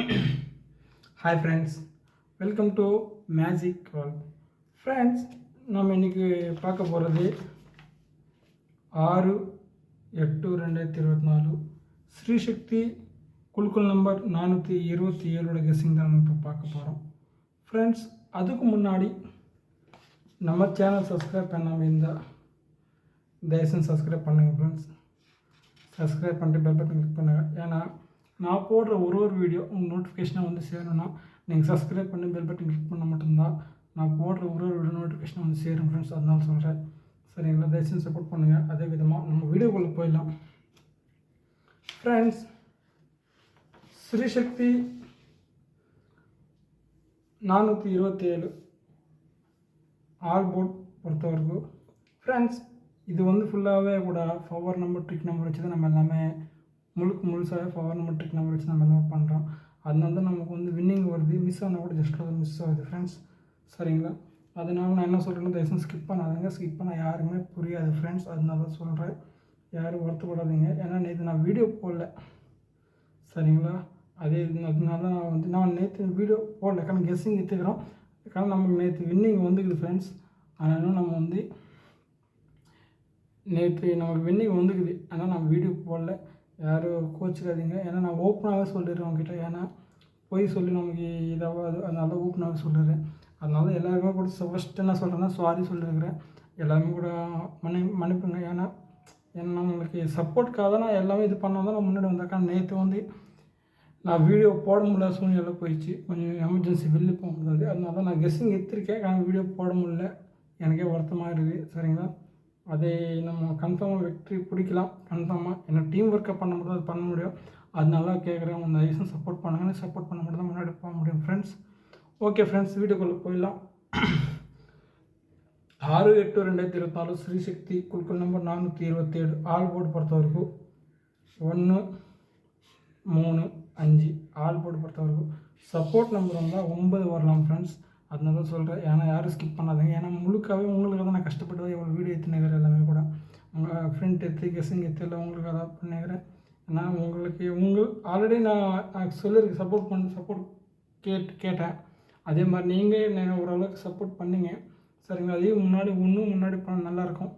Hi friends welcome to magic world friends நம்ம இன்றைக்கி பார்க்க போகிறது ஆறு எட்டு ரெண்டாயிரத்தி இருபத்தி நாலு. ஸ்ரீசக்தி குழுக்கள் நம்பர் நானூற்றி இருபத்தி ஏழோட கெஸ்ஸிங் தான் நம்ம இப்போ பார்க்க போகிறோம் ஃப்ரெண்ட்ஸ் அதுக்கு முன்னாடி நம்ம சேனல் சப்ஸ்கிரைப் பண்ணாமல் இருந்தால் தயவுசெய்து சப்ஸ்கிரைப் பண்ணுங்கள் ஃப்ரெண்ட்ஸ் சப்ஸ்கிரைப் பண்ணிட்டு பெல் பட்டன் கிளிக் பண்ணுங்கள் ஏன்னா நான் போடுற ஒரு ஒரு வீடியோ உங்கள் நோட்டிஃபிகேஷனை வந்து சேரணும்னா நீங்கள் சப்ஸ்கிரைப் பண்ணி பெல் பட்டன் கிளிக் பண்ண மட்டும்தான் நான் போடுற ஒரு ஒரு வீடியோ நோட்டிஃபிகேஷனை வந்து சேரும் ஃப்ரெண்ட்ஸ் அதனால சொல்கிறேன் சரிங்களா? தயவுசெய்து சப்போர்ட் பண்ணுங்கள் அதே விதமாக நம்ம வீடியோக்குள்ளே போயிடலாம். ஃப்ரெண்ட்ஸ் ஸ்ரீசக்தி நானூற்றி இருபத்தேழு. ஆல் போர்ட் பொறுத்தவரைக்கும் ஃப்ரெண்ட்ஸ் இது வந்து ஃபுல்லாகவே கூட பவர் நம்பர் ட்ரிக் நம்பர் வச்சு தான் நம்ம எல்லாமே முழுக்க முழுசாகவே பவர் மெட்ரிக் நம்பர் வச்சு நம்ம எல்லாமே பண்ணுறோம் அதனால தான் நமக்கு வந்து வின்னிங் வருது மிஸ் ஆனால் கூட ஜஸ்ட் அது மிஸ் ஆகுது ஃப்ரெண்ட்ஸ் சரிங்களா? அதனால நான் என்ன சொல்கிறேன்னா தயவுசெய்து ஸ்கிப் பண்ணாதீங்க. ஸ்கிப் பண்ணால் யாருமே புரியாது ஃப்ரெண்ட்ஸ் அதனால தான் சொல்கிறேன் யாரும் வருத்தப்படாதீங்க. ஏன்னா நேற்று நான் வீடியோ போடல. சரிங்களா? அதே அதனால நான் வந்து நான் நேற்று வீடியோ போடல. காரணம் கெஸ்ஸிங் எடுத்துக்கிறோம் காரணம் நமக்கு நேற்று வின்னிங் வந்துக்குது ஃப்ரெண்ட்ஸ் அதனால நம்ம வந்து நேற்று நமக்கு வின்னிங் வந்துக்குது. ஆனால் நம்ம வீடியோ போடல. யாரும் கோச்சிக்காதீங்க. ஏன்னா நான் ஓப்பனாகவே சொல்லிடுறேன் உங்ககிட்ட. ஏன்னா போய் சொல்லி நமக்கு இதாகாது அதனால ஓப்பனாகவே சொல்லிடுறேன். அதனால எல்லாருமே கூட ஃபஸ்ட்டு என்ன சொல்கிறேன்னா சாரி சொல்லியிருக்கிறேன் எல்லாருமே கூட மன்னி மன்னிப்புங்க. ஏன்னா ஏன்னா நம்மளுக்கு சப்போர்ட்காக தான் நான் எல்லாமே இது பண்ணால் தான் நான் முன்னாடி வந்தாக்கா நேற்று வந்து நான் வீடியோ போட முடியாத சூழ்நிலை போயிடுச்சு. கொஞ்சம் எமர்ஜென்சி வெளில போக முடியாது. அதனால தான் நான் கெஸ்ஸிங் எடுத்திருக்கேன். ஆனால் வீடியோ போட முடியல. எனக்கே வருத்தமாக இருக்குது சரிங்களா? அதை நம்ம கன்ஃபார்மாக வெற்றி பிடிக்கலாம். கன்ஃபார்மாக ஏன்னா டீம் ஒர்க்கை பண்ண முடியும் அது பண்ண முடியும். அதனால கேட்குறேன் உங்கள் தயவுசெய்து சப்போர்ட் பண்ணுங்கன்னு சப்போர்ட் பண்ண மட்டும் தான் முன்னாடி போக முடியும் ஃப்ரெண்ட்ஸ் ஓகே ஃப்ரெண்ட்ஸ் வீட்டுக்குள்ளே போயிடலாம். ஆறு எட்டு ரெண்டாயிரத்தி இருபத்தி நாலு ஸ்ரீசக்தி குழுக்கள் நம்பர் நானூற்றி இருபத்தேழு ஆல் போர்டு பொறுத்த வரைக்கும் ஒன்று மூணு அஞ்சு ஆல் போர்டு பொறுத்த வரைக்கும் சப்போர்ட் நம்பர் வந்தால் ஒன்பது வரலாம் ஃப்ரெண்ட்ஸ் அதனால தான் சொல்கிறேன் ஏன்னா யாரும் ஸ்கிப் பண்ணாதீங்க. ஏன்னா முழுக்காகவே உங்களுக்கு தான் நான் கஷ்டப்பட்டு தான் இவ்வளோ வீடியோ எடுத்துனுக்கிறேன் எல்லாமே கூட. உங்கள் ஃப்ரெண்ட் எடுத்து கெஸ்ஸிங் எடுத்து எல்லாம் உங்களுக்கு அதான் பண்ணிக்கிறேன் நான் உங்களுக்கு உங்கள் ஆல்ரெடி நான் நான் சொல்லியிருக்கேன் சப்போர்ட் பண்ண சப்போர்ட் கேட் கேட்டேன். அதே மாதிரி நீங்கள் என்ன ஓரளவுக்கு சப்போர்ட் பண்ணீங்க. சரிங்களா? அதையும் முன்னாடி இன்னும் முன்னாடி பண்ண நல்லாயிருக்கும்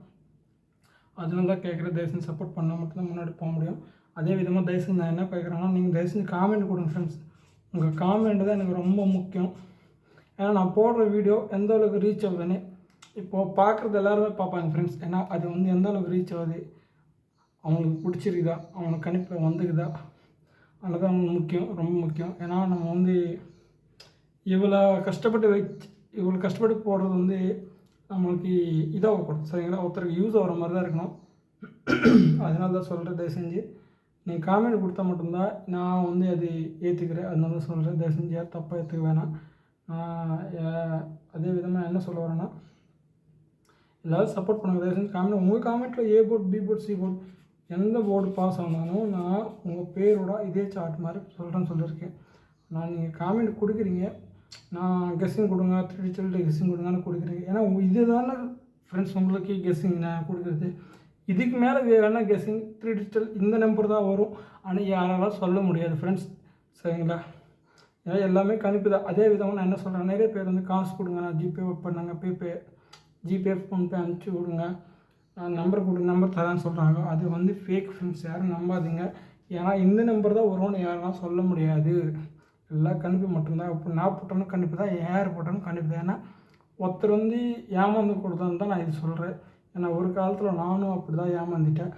அதனால தான் கேட்குறேன் தயவுசெஞ்சு சப்போர்ட் பண்ணால் மட்டும்தான் முன்னாடி போக முடியும். அதே விதமாக தயவுசெஞ்சு நான் என்ன கேட்குறேன்னா நீங்கள் தயவுசெஞ்சு காமெண்ட் கொடுங்க ஃப்ரெண்ட்ஸ் உங்கள் காமெண்ட் தான் எனக்கு ரொம்ப முக்கியம். ஏன்னா நான் போடுற வீடியோ எந்த அளவுக்கு ரீச் ஆகுதுன்னு இப்போது பார்க்குறது எல்லாருமே பார்ப்பாங்க ஃப்ரெண்ட்ஸ் ஏன்னா அது வந்து எந்த அளவுக்கு ரீச் ஆகுது? அவங்களுக்கு பிடிச்சிருக்குதா? அவனுக்கு கணிப்பில் வந்துக்குதா? அதுதான் அவங்களுக்கு முக்கியம் ரொம்ப முக்கியம். ஏன்னா நம்ம வந்து இவ்வளோ கஷ்டப்பட்டு வச்சு இவ்வளோ கஷ்டப்பட்டு போடுறது வந்து நம்மளுக்கு இதாகக்கூடாது. சரிங்களா? ஒருத்தருக்கு யூஸ் ஆகிற மாதிரி தான் இருக்கணும். அதனால தான் சொல்கிறேன் தயவு செஞ்சு நீங்கள் காமெண்ட் கொடுத்தா மட்டும்தான் நான் வந்து அது ஏற்றுக்கிறேன் அதனால தான் சொல்கிறேன் தயவு செஞ்சு தப்பாக ஏற்றுக்க வேணாம். அதே விதமாக என்ன சொல்ல வரேன்னா எல்லோரும் சப்போர்ட் பண்ணுங்க. தயவு செஞ்சு காமெண்ட் உங்கள் காமெண்ட்டில் A board B board C board எந்த போர்டு பாஸ் ஆனாலும் நான் உங்கள் பேரோட இதே சார்ட் மாதிரி சொல்கிறேன்னு சொல்லியிருக்கேன். நான் நீங்கள் காமெண்ட் கொடுக்குறீங்க நான் கெஸ்ஸிங் கொடுங்க த்ரீ டிஜிட்டல் கெஸ்ஸிங் கொடுங்கன்னு கொடுக்குறீங்க. ஏன்னா இது தானே ஃப்ரெண்ட்ஸ் உங்களுக்கு கெஸ்ஸிங் நான் கொடுக்குறது. இதுக்கு மேலே வேணால் கெஸ்ஸிங் த்ரீ டிஜிட்டல் இந்த நம்பர் தான் வரும். ஆனால் யாராலும் சொல்ல முடியாது ஃப்ரெண்ட்ஸ் சரிங்களா? எல்லாமே கணிப்பு தான். அதே விதமாக நான் என்ன சொல்கிறேன் நிறைய பேர் வந்து காசு கொடுங்க நான் ஜிபே பண்ணாங்க பேபே ஜிபே ஃபோன்பே அனுப்பிச்சி விடுங்க. நான் நம்பர் கொடு நம்பர் தரேன்னு சொல்கிறாங்க அது வந்து ஃபேக் ஃப்ரெண்ட்ஸ் யாரும் நம்பாதீங்க. ஏன்னா இந்த நம்பர் தான் வரும்னு யாரெல்லாம் சொல்ல முடியாது. எல்லாம் கணிப்பு மட்டும்தான். இப்போ நான் போட்டாலும் கணிப்பு தான் யார் போட்டாலும் கணிப்பு தான். ஏன்னா ஒருத்தர் வந்து ஏமாந்து கொடுத்தான்னு தான் நான் இது சொல்கிறேன் ஏன்னா ஒரு காலத்தில் நானும் அப்படி தான் ஏமாந்துட்டேன்.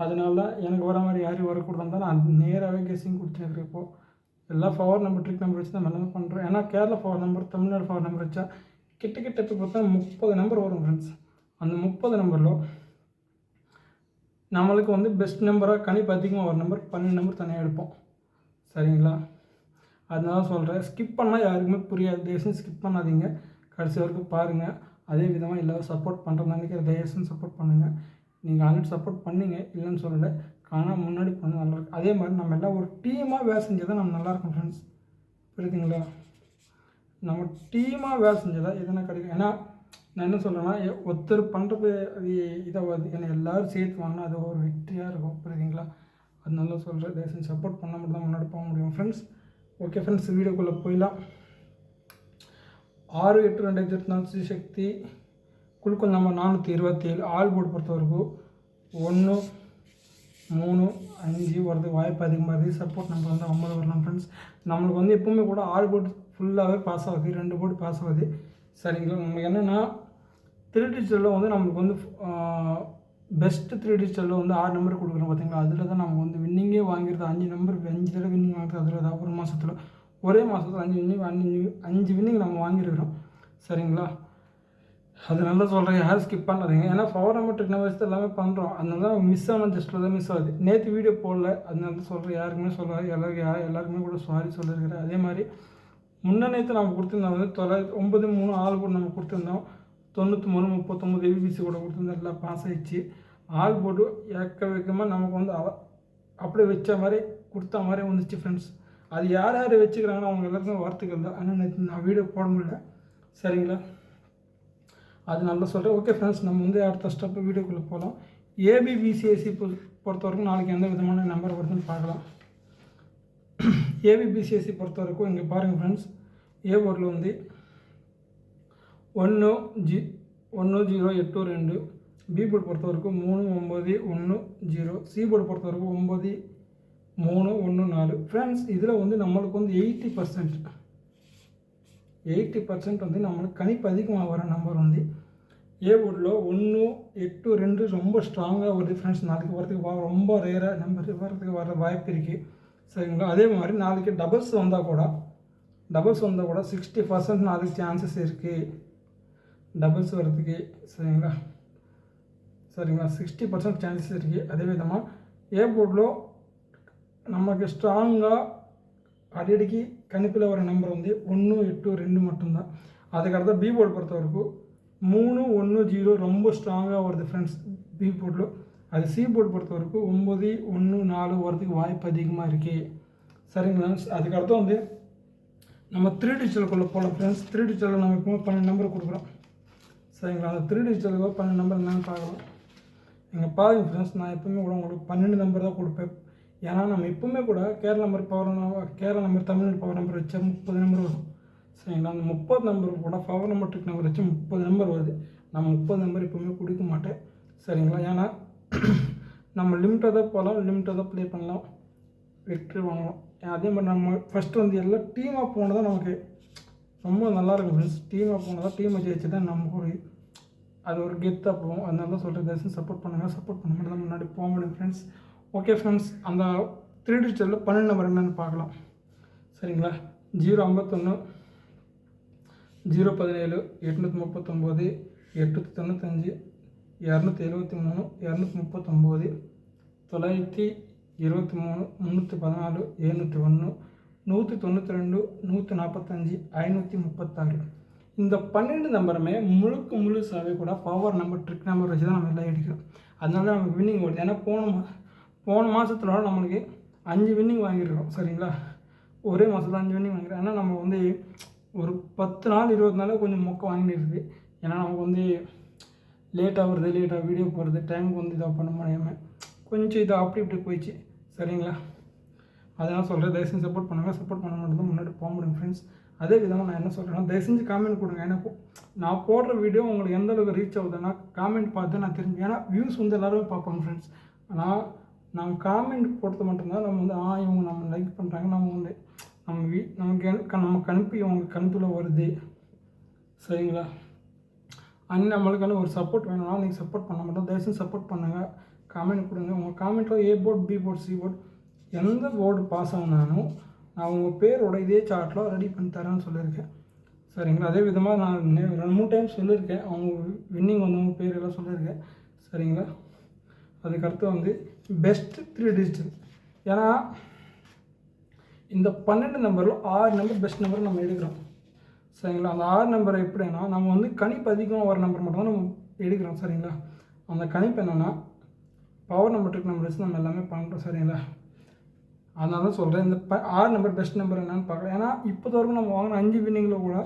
அதனால எனக்கு வர மாதிரி யாரும் வரக்கூடாதுன்னு தான் நான் நேராகவே கெஸ்ஸிங் கொடுத்துருக்கேன் இப்போது எல்லா ஃபவர் நம்பர் ட்ரிக் நம்பர் வச்சு தான் எல்லாமே பண்ணுறோம் ஏன்னா Kerala power number Tamil Nadu power number வச்சா கிட்ட கிட்ட இப்போ பார்த்தா முப்பது நம்பர் வரும் ஃப்ரெண்ட்ஸ் அந்த முப்பது நம்பரில் நம்மளுக்கு வந்து பெஸ்ட் நம்பராக கணிப்பு அதிகமாக ஒரு நம்பர் பன்னெண்டு நம்பர் தனியாக எடுப்போம். சரிங்களா? அதனால சொல்கிறேன் ஸ்கிப் பண்ணால் யாருக்குமே புரியாது. தயவுசெய்து ஸ்கிப் பண்ணாதீங்க. கடைசி வரைக்கும் பாருங்கள் அதே விதமாக எல்லோரும் சப்போர்ட் பண்ணுறதுனால நினைக்கிற தயவுசெய்து சப்போர்ட் பண்ணுங்கள் நீங்கள் ஆல்ரெடி சப்போர்ட் பண்ணீங்க இல்லைன்னு சொல்லலை. ஆனால் முன்னாடி பண்ண நல்லாயிருக்கும் அதே மாதிரி நம்ம எல்லாம் ஒரு டீமாக வேலை செஞ்சால் தான் நம்ம நல்லாயிருக்கும் ஃப்ரெண்ட்ஸ் புரியுதுங்களா? நம்ம டீமாக வேலை செஞ்சால் தான் எதனா கிடைக்கும். ஏன்னா நான் என்ன சொல்கிறேன்னா ஒருத்தர் பண்ணுறது அது இதாகாது. ஏன்னா எல்லோரும் சேர்த்து வாங்கினா அது ஒரு வெற்றியாக இருக்கும். புரியுதுங்களா? அதனால சொல்கிறேன் தயவுசெஞ்சு சப்போர்ட் பண்ண மட்டும் தான் முன்னாடி போக முடியும். ஃப்ரெண்ட்ஸ் ஓகே ஃப்ரெண்ட்ஸ் வீடியோக்குள்ளே போயிடலாம். ஆறு எட்டு ரெண்டாயிரத்தி இருபத்தி நாலு ஸ்ரீசக்தி குழுக்கள் நம்பர் நானூற்றி இருபத்தி ஏழு ஆல் போர்டு பொறுத்த வரைக்கும் ஒன்று மூணு அஞ்சு வரது வாய்ப்பு அதிகமாக இருக்குது. சப்போர்ட் நம்பர் வந்து ஐம்பது வரலாம் ஃப்ரெண்ட்ஸ் நம்மளுக்கு வந்து எப்போவுமே கூட ஆறு போர்டு ஃபுல்லாகவே பாஸ் ஆகுது. ரெண்டு போர்டு பாஸ் ஆகுது. சரிங்களா? நம்மளுக்கு என்னென்னா த்ரீ டிஜிட்டலில் வந்து நம்மளுக்கு வந்து பெஸ்ட்டு த்ரீ டிஜிட்டலில் வந்து ஆறு நம்பர் கொடுக்குறோம் பார்த்தீங்களா அதில் தான் நம்ம வந்து வின்னிங்கே வாங்கிறது அஞ்சு நம்பர் அஞ்சு தடவை வின்னிங் வாங்குறது அதில் தான் ஒரு மாதத்தில் ஒரே மாதத்தில் அஞ்சு வின்னிங் அஞ்சு அஞ்சு வின்னிங் நம்ம வாங்கியிருக்கிறோம். சரிங்களா? அதனால சொல்கிறேன் யாரும் ஸ்கிப் பண்ணாதீங்க. ஏன்னா பவர் நம்பர் டெக்னாலஜி எல்லாமே பண்ணுறோம் அதனால தான் மிஸ் ஆன ஜஸ்ட்டில் தான் மிஸ் ஆகுது. நேற்று வீடியோ போடல. அதனால தான் சொல்கிறேன் யாருக்குமே சொல்லாது எல்லாருக்கும் யார் எல்லாருக்குமே கூட சாரி சொல்லியிருக்கிறேன் அதே மாதிரி முன்ன நேற்று நம்ம கொடுத்துருந்தோம். வந்து தொள்ளாயிரத்தி ஒம்பது மூணு ஆள் கூட நம்ம கொடுத்துருந்தோம். தொண்ணூற்றி மூணு முப்பத்தொம்பது ஏபிசி கூட கொடுத்துருந்தோம். எல்லாம் பாஸ் ஆகிடுச்சு ஆள் போட்டு ஏக்க வைக்கமாக நமக்கு வந்து அவ அப்படியே வச்ச மாதிரி கொடுத்த மாதிரி வந்துச்சு ஃப்ரெண்ட்ஸ் அது யார் யார் வச்சுக்கிறாங்கன்னு அவங்க எல்லாருக்கும் வார்த்தைகள் தான். ஆனால் நேற்று நான் வீடியோ போட முடியல. சரிங்களா? அது நல்லா சொல்கிறேன் ஓகே ஃப்ரெண்ட்ஸ் நம்ம வந்து அடுத்த ஸ்டெப்பு வீடியோக்குள்ளே போகலாம் ஏபிபிசிஎஸ்சி பொறுத்த வரைக்கும் நாளைக்கு எந்த விதமான நம்பர் வருதுன்னு பார்க்கலாம். ஏபிபிசிஎஸ்சி பொறுத்த வரைக்கும் இங்கே பாருங்கள் ஃப்ரெண்ட்ஸ் ஏ போர்டில் வந்து ஒன்று ஜி ஒன்று ஜீரோ எட்டு ரெண்டு. பி போர்டு பொறுத்த வரைக்கும் மூணு ஒம்பது ஒன்று ஜீரோ. சி போர்டு பொறுத்த வரைக்கும் ஒம்பது மூணு ஒன்று நாலு. ஃப்ரெண்ட்ஸ் இதில் வந்து நம்மளுக்கு வந்து எயிட்டி பர்சன்ட் எயிட்டி பர்சன்ட் வந்து நம்மளுக்கு கணிப்பு அதிகமாக வர நம்பர் வந்து ஏ போர்டில் ஒன்று எட்டு ரெண்டு ரொம்ப ஸ்ட்ராங்காக வருது ஃப்ரெண்ட்ஸ் நாளைக்கு வரதுக்கு வா ரொம்ப ரேராக நம்பர் வரதுக்கு வர வாய்ப்பு இருக்குது சரிங்களா அதே மாதிரி நாளைக்கு டபுள்ஸ் வந்தால் கூட டபுள்ஸ் வந்தால் கூட சிக்ஸ்டி பர்சன்ட் நாளைக்கு சான்சஸ் இருக்குது டபுள்ஸ் வர்றதுக்கு சரிங்களா சரிங்களா சிக்ஸ்டி பர்சன்ட் சான்சஸ் இருக்குது அதே விதமாக ஏ போர்டில் நமக்கு ஸ்ட்ராங்காக அடிக்கடிக்கு கணிப்பில் வர நம்பர் வந்து ஒன்று எட்டு ரெண்டு மட்டும்தான். அதுக்கடுத்த பி போர்டு பொறுத்த வரைக்கும் மூணு ஒன்று ஜீரோ ரொம்ப ஸ்ட்ராங்காக வருது ஃப்ரெண்ட்ஸ் பி போர்டில் அது சி போர்டு பொறுத்த வரைக்கும் ஒம்பது ஒன்று நாலு வரதுக்கு வாய்ப்பு அதிகமாக இருக்குது சரிங்களா அதுக்கடுத்து வந்து நம்ம த்ரீ டிஜிட்டலுக்குள்ளே போகலாம் ஃப்ரெண்ட்ஸ் த்ரீ டிஜிட்டலில் நம்ம இப்போ பன்னெண்டு நம்பர் கொடுக்குறோம். சரிங்களா? அந்த த்ரீ டிஜிட்டலுக்கு பன்னெண்டு நம்பர் என்னென்னு பார்க்கலாம். நீங்கள் பாருங்கள் ஃப்ரெண்ட்ஸ் நான் எப்பவுமே கூட உங்களுக்கு பன்னெண்டு நம்பர் தான் கொடுப்பேன். ஏன்னா நம்ம எப்பவுமே கூட Kerala number power Kerala number Tamil Nadu power number வச்சா முப்பது நம்பர் வரும். சரிங்களா அந்த முப்பது நம்பர் கூட பவர் நம்பர் ட்ரிக் நம்பர் வச்சு முப்பது நம்பர் வருது. நம்ம முப்பது நம்பர் எப்பவுமே கொடுக்க மாட்டேன். சரிங்களா? ஏன்னா நம்ம லிமிட்டாக தான் போகலாம். லிமிட்டாக தான் ப்ளே பண்ணலாம். வெற்றி வாங்கலாம். அதே மாதிரி நம்ம ஃபஸ்ட்டு வந்து எல்லாம் டீமாக போனது தான் நமக்கு ரொம்ப நல்லாயிருக்கும் ஃப்ரெண்ட்ஸ் டீமாக போனதான் டீமை ஜெயிச்சு தான் நமக்கு ஒரு அது ஒரு கெத்தாக போகும் அதனால தான் சொல்கிறேன் தயவுசெய்து சப்போர்ட் பண்ணுங்கள் சப்போர்ட் பண்ண மட்டும் தான் முன்னாடி போக முடியும் ஃப்ரெண்ட்ஸ் ஓகே ஃப்ரெண்ட்ஸ் அந்த த்ரீ டிஜிட்டலில் பன்னெண்டு நம்பர் என்னென்னு பார்க்கலாம். சரிங்களா? ஜீரோ ஐம்பத்தொன்று ஜீரோ பதினேழு எட்நூற்றி முப்பத்தொம்போது எட்நூற்றி தொண்ணூத்தஞ்சு இரநூத்தி எழுபத்தி மூணு இரநூத்தி முப்பத்தொம்போது தொள்ளாயிரத்தி இருபத்தி மூணு முந்நூற்றி பதினாலு எழுநூற்றி ஒன்று நூற்றி தொண்ணூற்றி ரெண்டு நூற்றி நாற்பத்தஞ்சு ஐநூற்றி முப்பத்தாறு. இந்த பன்னெண்டு நம்பருமே முழுக்க முழுசாகவே கூட பவர் நம்பர் ட்ரிக் நம்பர் வச்சு தான் நம்ம எல்லாம் எடுக்கிறோம். அதனால தான் நமக்கு வின்னிங் ஓடுது ஏன்னா போன போன மாதத்துல நம்மளுக்கு அஞ்சு வின்னிங் வாங்கியிருக்கோம் சரிங்களா? ஒரே மாதத்தில் அஞ்சு வின்னிங் வாங்கிக்கிறோம் ஏன்னா நம்ம வந்து ஒரு பத்து நாள் இருபது நாள் கொஞ்சம் மொக்க வாங்கிட்டு இருக்குது. ஏன்னா நமக்கு வந்து லேட்டாக வருது லேட்டாக வீடியோ போடுறது டைமுக்கு வந்து இதாக பண்ண முடியாமல் கொஞ்சம் இதாக அப்படி இப்படி போயிடுச்சு சரிங்களா? அதெல்லாம் சொல்கிறேன் தயவுசெஞ்சு சப்போர்ட் பண்ணுங்கள் சப்போர்ட் பண்ண மட்டும் தான் முன்னாடி போக முடியும் ஃப்ரெண்ட்ஸ் அதே விதமாக நான் என்ன சொல்கிறேன்னா தயவு செஞ்சு காமெண்ட் கொடுங்க. எனக்கு நான் போடுற வீடியோ உங்களுக்கு எந்த அளவுக்கு ரீச் ஆகுதுன்னா காமெண்ட் பார்த்து நான் தெரிஞ்சு ஏன்னா வியூஸ் வந்து எல்லோரும் பார்ப்பாங்க ஃப்ரெண்ட்ஸ் ஆனால் நம்ம காமெண்ட் போடுறது மட்டும்தான் நம்ம வந்து ஆ இவங்க நம்ம லைக் பண்ணுறாங்க நம்ம வந்து நம்ம வீ நமக்கு நம்ம கணிப்பு இவங்க கணிப்பில் வருது. சரிங்களா? அண்ட் நம்மளுக்கான ஒரு சப்போர்ட் வேணும்னா நீங்கள் சப்போர்ட் பண்ண மாட்டோம். தயவுசெய்து சப்போர்ட் பண்ணுங்கள் காமெண்ட் கொடுங்க. உங்கள் காமெண்ட்டில் A board B board C board எந்த போர்டு பாஸ் ஆகுனாலும் நான் உங்கள் பேரோட இதே சார்ட்டில் ரெடி பண்ணி தரேன்னு சொல்லியிருக்கேன். சரிங்களா? அதே விதமாக நான் ரெண்டு மூணு டைம் சொல்லியிருக்கேன். அவங்க வின்னிங் வந்தவங்க பேர் எல்லாம் சொல்லியிருக்கேன். சரிங்களா? அதுக்கடுத்து வந்து பெஸ்ட் த்ரீ டிஜிட்டல் ஏன்னா இந்த பன்னெண்டு நம்பரில் ஆறு நம்பர் பெஸ்ட் நம்பர் நம்ம எடுக்கிறோம். சரிங்களா? அந்த ஆறு நம்பர் எப்படின்னா நம்ம வந்து கணிப்பு அதிகமாக வர நம்பர் மட்டும் தான் நம்ம எடுக்கிறோம் சரிங்களா? அந்த கணிப்பு என்னென்னா பவர் நம்பர் ட்ரிக் நம்பர் வச்சு நம்ம எல்லாமே பண்ணுறோம் சரிங்களா? அதனால தான் சொல்கிறேன் இந்த ப ஆறு நம்பர் பெஸ்ட் நம்பர் என்னென்னு பார்க்கலாம் ஏன்னா இப்போ வரைக்கும் நம்ம வாங்கின அஞ்சு வின்னிங்கில் கூட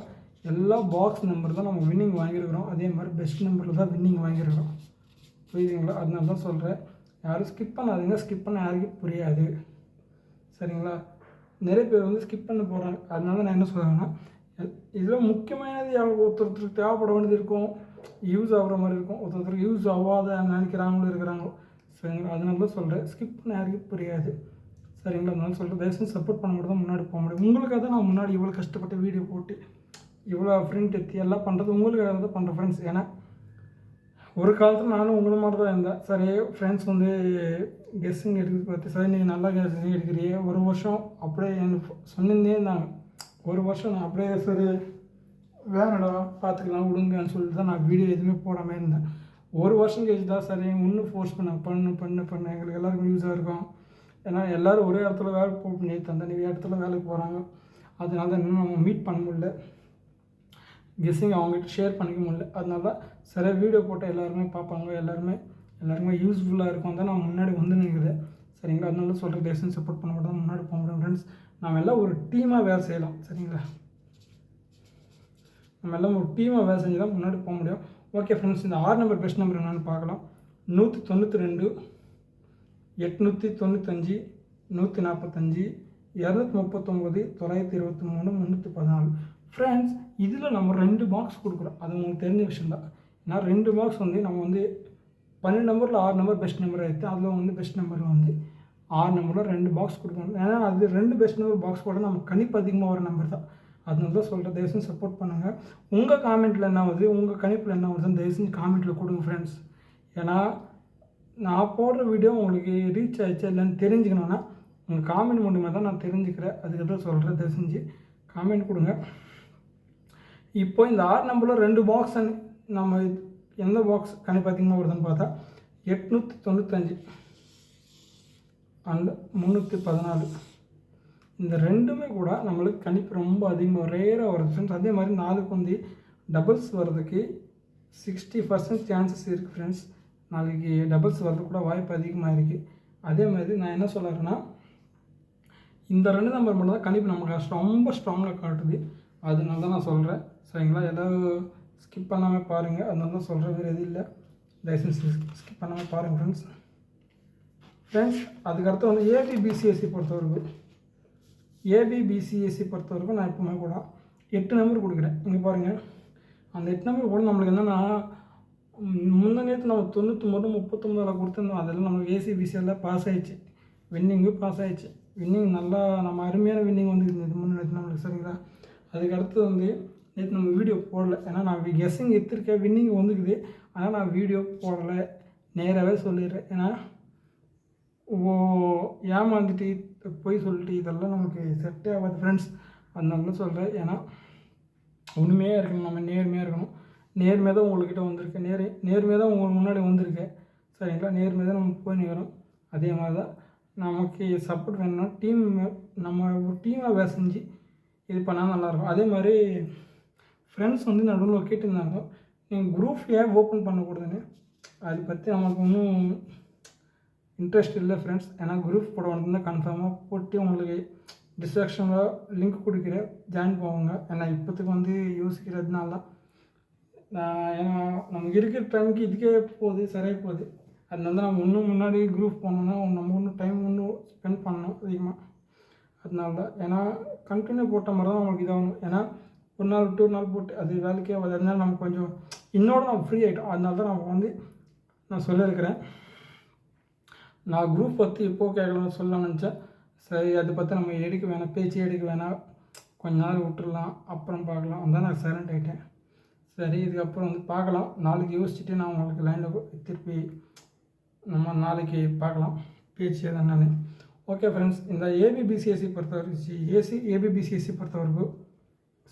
எல்லா பாக்ஸ் நம்பர் தான் நம்ம வின்னிங் வாங்கியிருக்கிறோம். அதே மாதிரி பெஸ்ட் நம்பரில் தான் வின்னிங் வாங்கியிருக்கிறோம். புரியுதுங்களா? அதனால தான் சொல்கிறேன் யாரும் ஸ்கிப் பண்ணாதீங்க ஸ்கிப் பண்ண யாருக்கும் புரியாது. சரிங்களா? நிறைய பேர் வந்து ஸ்கிப் பண்ண போகிறாங்க அதனால நான் என்ன சொல்கிறேன்னா இதில் முக்கியமானது யாருக்கு ஒருத்தருக்கு தேவைப்பட வேண்டியது இருக்கும். யூஸ் ஆகுற மாதிரி இருக்கும். ஒருத்தர் ஒருத்தருக்கு யூஸ் ஆகாத நினைக்கிறாங்களும் இருக்கிறாங்களோ. சரிங்களா? அதனால தான் சொல்கிறேன் ஸ்கிப் பண்ண யாருக்கும் புரியாது. சரிங்களா? அதனால சொல்கிறேன் தயவுசெய்து சப்போர்ட் பண்ண மட்டும் தான் முன்னாடி போக முடியும் உங்களுக்காக தான் நான் முன்னாடி இவ்வளோ கஷ்டப்பட்டு வீடியோ போட்டு இவ்வளோ ஃப்ரெண்ட் எத்தி எல்லாம் பண்ணுறது உங்களுக்காக தான் பண்ணுறேன் ஃப்ரெண்ட்ஸ் ஏன்னா ஒரு காலத்தில் நானும் உங்களை மாதிரி தான் இருந்தேன். சரி ஃப்ரெண்ட்ஸ் வந்து கெஸ்ஸிங் எடுக்கிறது பார்த்து சரி நீ நல்லா கெஸ்ஸிங் எடுக்கிறியே? ஒரு வருஷம் அப்படியே எனக்கு சொன்னிருந்தே இருந்தாங்க ஒரு வருஷம் நான் அப்படியே சரி வேணடா பார்த்துக்கலாம் விடுங்கன்னு சொல்லிட்டு தான் நான் வீடியோ எதுவுமே போடாமல் இருந்தேன். ஒரு வருஷம் கழிச்சு தான் சரி இன்னும் ஃபோர்ஸ் பண்ண பண்ணு பண்ணு பண்ணு எங்களுக்கு எல்லாருக்கும் யூஸாக இருக்கும். ஏன்னா எல்லோரும் ஒரே இடத்துல வேலை போ பண்ணி தந்தேன் நிறைய இடத்துல வேலைக்கு போகிறாங்க அதனால தான் இன்னும் நம்ம மீட் பண்ண முடியல. கெஸ்ஸிங் அவங்ககிட்ட ஷேர் பண்ணிக்க முடியல. அதனால சில வீடியோ போட்டால் எல்லாருமே பார்ப்பாங்க. எல்லாருமே எல்லாருமே யூஸ்ஃபுல்லாக இருக்கும். தான் நான் முன்னாடி வந்து நினைக்கிறேன். சரிங்களா? அதனால சொல்கிற டேஷன் சப்போர்ட் பண்ண மாட்டோம் தான் முன்னாடி போக முடியும் ஃப்ரெண்ட்ஸ் நம்ம எல்லாம் ஒரு டீமாக வேலை செய்யலாம். சரிங்களா? நம்ம எல்லாம் ஒரு டீமாக வேலை செஞ்சு தான் முன்னாடி போக முடியும். ஓகே ஃப்ரெண்ட்ஸ் இந்த ஆறு நம்பர் பெஸ்ட் நம்பர் என்னென்னு பார்க்கலாம். நூற்றி தொண்ணூற்றி ரெண்டு எட்நூற்றி தொண்ணூத்தஞ்சு நூற்றி நாற்பத்தஞ்சு இரநூத்தி முப்பத்தொம்போது தொள்ளாயிரத்தி இருபத்தி மூணு முந்நூற்றி பதினாலு. ஃப்ரெண்ட்ஸ் இதில் நம்ம ரெண்டு பாக்ஸ் கொடுக்குறோம். அது உங்களுக்கு தெரிஞ்ச விஷயம் தான் ஏன்னா ரெண்டு பாக்ஸ் வந்து நம்ம வந்து பன்னெண்டு நம்பரில் ஆறு நம்பர் பெஸ்ட் நம்பர் எடுத்து அதில் வந்து பெஸ்ட் நம்பர் வந்து ஆறு நம்பரில் ரெண்டு பாக்ஸ் கொடுக்கணும். ஏன்னா அது ரெண்டு பெஸ்ட் நம்பர் பாக்ஸ் கூட நம்ம கணிப்பு அதிகமாக வர நம்பர் தான். அதனால தான் சொல்கிறேன் தயவுசெஞ்சு சப்போர்ட் பண்ணுங்கள் உங்கள் காமெண்ட்டில் என்ன வருது உங்கள் கணிப்பில் என்ன வருதுன்னு தயவு செஞ்சு காமெண்ட்டில் கொடுங்க ஃப்ரெண்ட்ஸ் ஏன்னா நான் போடுற வீடியோ உங்களுக்கு ரீச் ஆயிடுச்சா இல்லைன்னு தெரிஞ்சுக்கணுன்னா உங்கள் காமெண்ட் மூலியமாக தான் நான் தெரிஞ்சுக்கிறேன். அதுக்கு தான் சொல்கிறேன் தயவு செஞ்சு காமெண்ட் கொடுங்க. இப்போ இந்த ஆறு நம்பரில் ரெண்டு பாக்ஸ் நம்ம எந்த பாக்ஸ் கணிப்பு அதிகமாக வருதுன்னு பார்த்தா எட்நூற்றி தொண்ணூத்தஞ்சு அண்ட் முந்நூற்றி பதினாலு. இந்த ரெண்டுமே கூட நம்மளுக்கு கணிப்பு ரொம்ப அதிகமாக ரேராக வருது. ஃப்ரெண்ட்ஸ் அதே மாதிரி நாளுக்கு வந்து டபுள்ஸ் வர்றதுக்கு சிக்ஸ்டி பர்சன்ட் சான்சஸ் இருக்குது ஃப்ரெண்ட்ஸ் நாளைக்கு டபுள்ஸ் வர்றதுக்கு கூட வாய்ப்பு அதிகமாக இருக்குது அதே மாதிரி நான் என்ன சொல்கிறேன்னா இந்த ரெண்டு நம்பர் மட்டும் தான் கணிப்பு நமக்கு ரொம்ப ஸ்ட்ராங்காக காட்டுது. அதனால தான் நான் சொல்கிறேன் சரிங்களா? ஏதாவது ஸ்கிப் பண்ணாமல் பாருங்கள் அதனால தான் சொல்கிற வேறு எதுவும் இல்லை. லைசன்ஸ் ஸ்கிப் பண்ணாமல் பாருங்கள் ஃப்ரெண்ட்ஸ் ஃப்ரெண்ட்ஸ் அதுக்கடுத்து வந்து ஏபிபிசிஎஸ்சி பொறுத்தவரைக்கும். ஏபிபிசிஎஸ்சி பொறுத்தவரைக்கும் நான் எப்பவுமே கூட எட்டு நம்பர் கொடுக்குறேன். இங்கே பாருங்கள் அந்த எட்டு நம்பர் கூட நம்மளுக்கு என்னென்னா முன்ன நேற்று நம்ம தொண்ணூற்றொம்பது முப்பத்தொம்பதில் கொடுத்துருந்தோம். அதெல்லாம் நம்மளுக்கு ஏசிபிசியில் பாஸ் ஆகிடுச்சு வின்னிங்கும் பாஸ் ஆகிடுச்சு வின்னிங் நல்லா நம்ம அருமையான வின்னிங் வந்து இருந்தது நம்மளுக்கு சரிங்களா? அதுக்கடுத்து வந்து நேற்று நம்ம வீடியோ போடலை. ஏன்னா நான் கெஸ்ஸிங் எடுத்திருக்கேன் வின்னிங் வந்துக்குது. ஆனால் நான் வீடியோ போடலை. நேராகவே சொல்லிடுறேன். ஏன்னா ஓ ஏமாந்துட்டு போய் சொல்லிட்டு இதெல்லாம் நமக்கு செட்டே ஆகாது ஃப்ரெண்ட்ஸ் அதனால சொல்கிறேன் ஏன்னா உண்மையாக இருக்கணும். நம்ம நேர்மையாக இருக்கணும். நேர்மையாக தான் உங்கள்கிட்ட வந்திருக்கு நேர் நேர்மையாக தான் உங்களுக்கு முன்னாடி வந்திருக்கேன். சரிங்களா? நேர்மையாக தான் நம்ம போய் நிற்கிறோம் அதே மாதிரி தான் நமக்கு சப்போர்ட் வேணும்னா டீம் நம்ம ஒரு டீமாக வேலை செஞ்சு இது பண்ணால் நல்லாயிருக்கும் அதே மாதிரி ஃப்ரெண்ட்ஸ் வந்து நடுவில் கேட்டிருந்தாங்க. நீங்கள் குரூப் ஏன் ஓப்பன் பண்ணக்கூடாதுன்னு அதை பற்றி நமக்கு ஒன்றும் இன்ட்ரெஸ்ட் இல்லை ஃப்ரெண்ட்ஸ் ஏன்னா குரூப் போட வந்து கன்ஃபார்மாக போட்டு உங்களுக்கு டிஸ்ட்ராக்ஷனில் லிங்க் கொடுக்குறேன். ஜாயின் போவாங்க ஏன்னா இப்போத்துக்கு வந்து யோசிக்கிறதுனால தான். நான் ஏன்னா நமக்கு இருக்கிற டைமுக்கு இதுக்கே போகுது சரியாக போகுது. அதனால நம்ம இன்னும் முன்னாடி குரூப் போனோம்னா நம்ம ஒன்றும் டைம் ஒன்றும் ஸ்பெண்ட் பண்ணணும் அதிகமாக அதனால தான். ஏன்னா கண்டினியூ போட்ட மாதிரி தான் நமக்கு இதாகணும். ஏன்னா ஒரு நாள் விட்டு ஒரு நாள் போட்டு அது வேலைக்கே ஆகாது அதனால நம்ம கொஞ்சம் இன்னோட நம்ம ஃப்ரீ ஆகிட்டோம் அதனால தான் நம்ம வந்து நான் சொல்லியிருக்கிறேன். நான் குரூப் பற்றி இப்போ கேட்கலாம்னு சொல்ல நினச்சேன். சரி அதை பற்றி நம்ம எடுக்க வேணாம். பேச்சு எடுக்க வேணாம். கொஞ்ச நாள் விட்டுடலாம். அப்புறம் பார்க்கலாம். அதான் நான் சைலண்ட் ஆகிட்டேன் சரி இதுக்கப்புறம் வந்து பார்க்கலாம். நாளைக்கு யோசிச்சுட்டு நான் உங்களுக்கு லைனில் திருப்பி நம்ம நாளைக்கு பார்க்கலாம். பேச்சு என்னன்னு. ஓகே ஃப்ரெண்ட்ஸ் இந்த ஏபிபிசிஎஸ்சி பொறுத்தவரைக்கும் ஏசி ஏபிபிசிஎஸ்சி பொறுத்தவரைக்கும்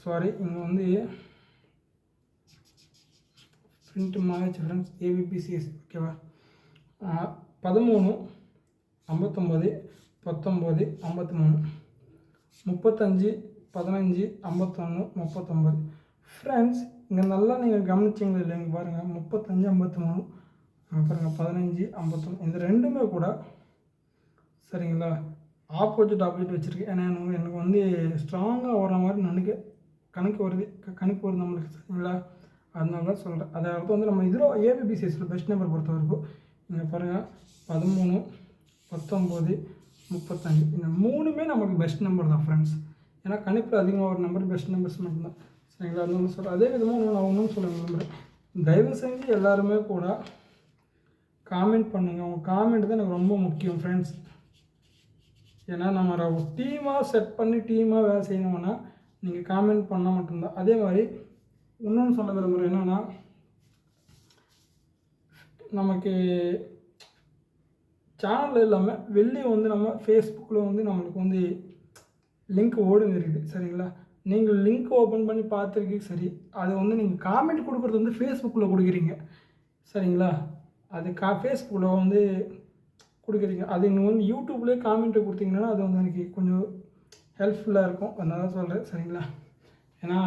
சாரி இங்கே வந்து பிரிண்ட் மாறிச்சு ஃப்ரெண்ட்ஸ் ஏபிபிசிஎஸ் ஓகேவா பதிமூணு ஐம்பத்தொம்போது பத்தொம்போது ஐம்பத்தி மூணு முப்பத்தஞ்சு பதினஞ்சு ஐம்பத்தொன்று முப்பத்தொம்போது. ஃப்ரெண்ட்ஸ் இங்கே நல்லா நீங்கள் கவனிச்சிங்களா இல்லை இங்கே பாருங்கள் முப்பத்தஞ்சு ஐம்பத்தி மூணு பாருங்கள் பதினஞ்சு ஐம்பத்தொன்று இந்த ரெண்டுமே கூட சரிங்களா? ஆப்போசிட் ஆப்போசிட் வச்சுருக்கேன் ஏன்னா எனக்கு எனக்கு வந்து ஸ்ட்ராங்காக வர மாதிரி நினைக்க கணக்கு வருது கணக்கு வருது நம்மளுக்கு சரிங்களா? அதனால தான் சொல்கிறேன் அதை அடுத்து வந்து நம்ம இதில் ஏபிபிசிஎஸ்சில் பெஸ்ட் நம்பர் பொறுத்த வரைக்கும் இங்கே பாருங்கள் பதிமூணு பத்தொம்போது முப்பத்தஞ்சு. இந்த மூணுமே நமக்கு பெஸ்ட் நம்பர் தான் ஃப்ரெண்ட்ஸ் ஏன்னா கணிப்பில் அதிகமாக ஒரு நம்பர் பெஸ்ட் நம்பர்ஸ் மட்டும்தான். சரிங்களா? அது ஒன்று சொல்கிறேன் அதே விதமாக நான் ஒன்றும் சொல்ல விரும்புகிறேன் தயவு செஞ்சு எல்லாருமே கூட காமெண்ட் பண்ணுங்கள் உங்கள் காமெண்ட் தான் எனக்கு ரொம்ப முக்கியம் ஃப்ரெண்ட்ஸ் ஏன்னா நம்ம டீமாக செட் பண்ணி டீமாக வேலை செய்யணும்னா நீங்கள் காமெண்ட் பண்ணால் மட்டும்தான். அதே மாதிரி இன்னொன்று சொல்ல விரும்புகிறேன் என்னென்னா நமக்கு சேனல் இல்லாமல் வெளியே வந்து நம்ம ஃபேஸ்புக்கில் வந்து நம்மளுக்கு வந்து லிங்க் ஓடுங்க இருக்குது. சரிங்களா? நீங்கள் லிங்க் ஓப்பன் பண்ணி பார்த்துருக்கீங்க சரி. அது வந்து நீங்கள் காமெண்ட் கொடுக்குறது வந்து ஃபேஸ்புக்கில் கொடுக்குறீங்க. சரிங்களா? அது கா ஃபேஸ்புக்கில் வந்து கொடுக்குறீங்க. அது நீங்கள் வந்து யூடியூப்லேயே காமெண்ட்டு கொடுத்தீங்கன்னா அது வந்து எனக்கு கொஞ்சம் ஹெல்ப்ஃபுல்லாக இருக்கும். அதனால சொல்கிறேன் சரிங்களா? ஏன்னா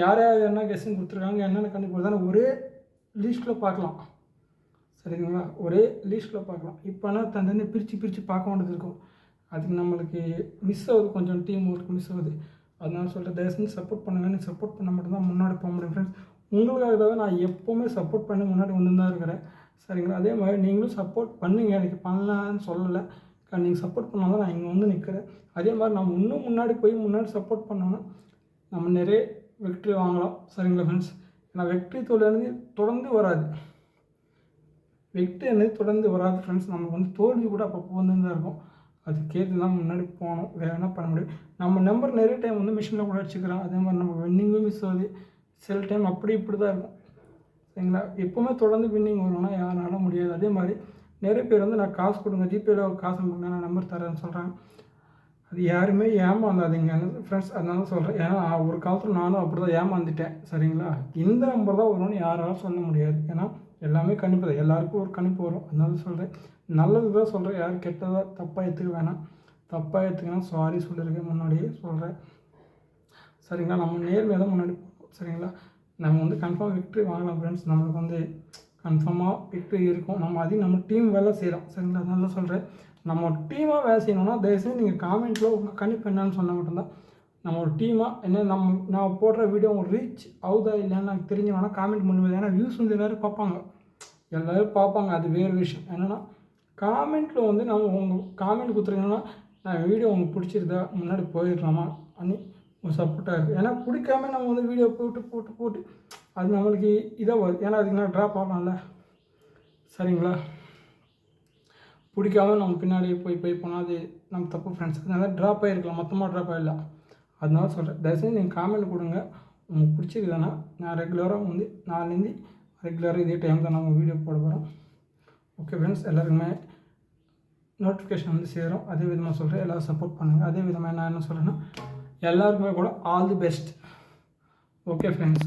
யார் யார் என்ன கெஸ்டிங் கொடுத்துருக்காங்க என்னென்ன கண்டுபிடிச்சா ஒரே லிஸ்ட்டில் பார்க்கலாம். சரிங்களா? ஒரே லிஸ்ட்டில் பார்க்கலாம். இப்போனா தந்தனே பிரித்து பிரித்து பார்க்க வேண்டியது இருக்கும். அதுக்கு நம்மளுக்கு மிஸ் ஆகுது. கொஞ்சம் டீம் ஒர்க் மிஸ் ஆகுது. அதனால சொல்லிட்டு தயவு செஞ்சு சப்போர்ட் பண்ணுங்கள் நீ சப்போர்ட் பண்ண மட்டும்தான் முன்னாடி போக முடியும் ஃப்ரெண்ட்ஸ் உங்களுக்காக தான் நான் எப்போவுமே சப்போர்ட் பண்ணி முன்னாடி வந்து தான் இருக்கிறேன். சரிங்களா? அதே மாதிரி நீங்களும் சப்போர்ட் பண்ணுங்க. எனக்கு பண்ணலான்னு சொல்லலை. நீங்கள் சப்போர்ட் பண்ணால் தான் நான் இங்கே வந்து நிற்கிறேன் அதே மாதிரி நம்ம இன்னும் முன்னாடி போய் முன்னாடி சப்போர்ட் பண்ணோன்னா நம்ம நிறைய வெற்றி வாங்கலாம். சரிங்களா ஃப்ரெண்ட்ஸ் ஏன்னா வெற்றி தோல்வியானது தொடர்ந்து வராது. வெற்றி என்னது தொடர்ந்து வராது ஃப்ரெண்ட்ஸ் நமக்கு வந்து தோல்வி கூட அப்பப்போ வந்து தான் இருக்கும். அதுக்கேற்று தான் முன்னாடி போகணும். வேறு என்ன பண்ண முடியும்? நம்ம நம்பர் நிறைய டைம் வந்து மிஷினில் கூட வச்சுக்கிறோம் அதே மாதிரி நம்ம வின்னிங்கும் மிஸ் ஆகுது. சில டைம் அப்படி இப்படி தான் இருக்கும். சரிங்களா? எப்போவுமே தொடர்ந்து வின்னிங் வரும்னா யாரால முடியாது. அதே மாதிரி நிறைய பேர் வந்து நான் காசு கொடுங்க ஜிபேயில் காசு கொடுங்க நான் நம்பர் தரேன்னு சொல்கிறேன் அது யாருமே ஏமாந்தாதீங்க. ஃப்ரெண்ட்ஸ் அதனால சொல்கிறேன் ஏன்னா ஒரு காலத்தில் நானும் அப்படி தான் ஏமாந்துட்டேன். சரிங்களா? இந்த நம்பர் தான் வரும்னு யாராலும் சொல்ல முடியாது. ஏன்னா எல்லாமே கணிப்பு தான். எல்லாருக்கும் ஒரு கணிப்பு வரும். அதனால சொல்கிறேன் நல்லது தான் சொல்கிறேன் யார் கெட்டதாக தப்பாக எடுத்துக்க வேணாம். தப்பாக எடுத்துக்கணும் சாரி சொல்லியிருக்கேன் முன்னாடியே சொல்கிறேன் சரிங்களா? நம்ம நேர்மையாக தான் முன்னாடி போகணும். சரிங்களா? நம்ம வந்து கன்ஃபார்ம் விக்ட்ரி வாங்கலாம் ஃப்ரெண்ட்ஸ் நம்மளுக்கு வந்து கன்ஃபார்மாக விக்ட்ரி இருக்கும். நம்ம அதையும் நம்ம டீம் வேலை செய்கிறோம் சரிங்களா? அதனால தான் சொல்கிறேன் நம்ம ஒரு டீமாக வேலை செய்யணும்னா தயவுசெய்து நீங்கள் காமெண்ட்டில் உங்கள் கணிப்பு என்னன்னு சொன்னால் மட்டும்தான். நம்ம ஒரு டீமாக என்ன நம்ம நான் போடுற வீடியோ உங்களுக்கு ரீச் ஆகுதா இல்லைன்னு எனக்கு தெரிஞ்ச வேணால் காமெண்ட் பண்ணுவது ஏன்னா வியூஸ் வந்து எல்லோரும் பார்ப்பாங்க. எல்லோரும் பார்ப்பாங்க. அது வேறு விஷயம். என்னென்னா காமெண்ட்டில் வந்து நம்ம உங்கள் காமெண்ட் கொடுத்துருக்கீங்கன்னா நான் வீடியோ உங்களுக்கு பிடிச்சிருந்தா முன்னாடி போயிடலாமா? அன்னி ஒரு சப்போர்ட்டாக இருக்குது ஏன்னா பிடிக்காம நம்ம வந்து வீடியோ போட்டு போட்டு போட்டு அது நம்மளுக்கு இதாக வரும் ஏன்னா அதுக்கு நான் ட்ராப் ஆகலாம்ல. சரிங்களா? பிடிக்காம நம்ம பின்னாடியே போய் போய் போனால் அது நம்ம தப்பு ஃப்ரெண்ட்ஸ் அதனால ட்ராப் ஆகிருக்கலாம் மொத்தமாக ட்ராப் ஆகிடலாம் அதனால சொல்கிறேன் தயவுசெய்து நீங்கள் காமெண்ட் கொடுங்க. உங்களுக்கு பிடிச்சிருக்குதுன்னா நான் ரெகுலராக வந்து நாலுலேருந்து ரெகுலராக இதே டைம் தான் நம்ம வீடியோ போட போகிறோம் ஓகே ஃப்ரெண்ட்ஸ் எல்லாருக்குமே நோட்டிஃபிகேஷன் வந்து சேரும். அதே விதமாக சொல்கிறேன் எல்லோரும் சப்போர்ட் பண்ணுங்கள் அதே விதமாக நான் என்ன சொல்கிறேன்னா எல்லாருக்குமே கூட all the best okay friends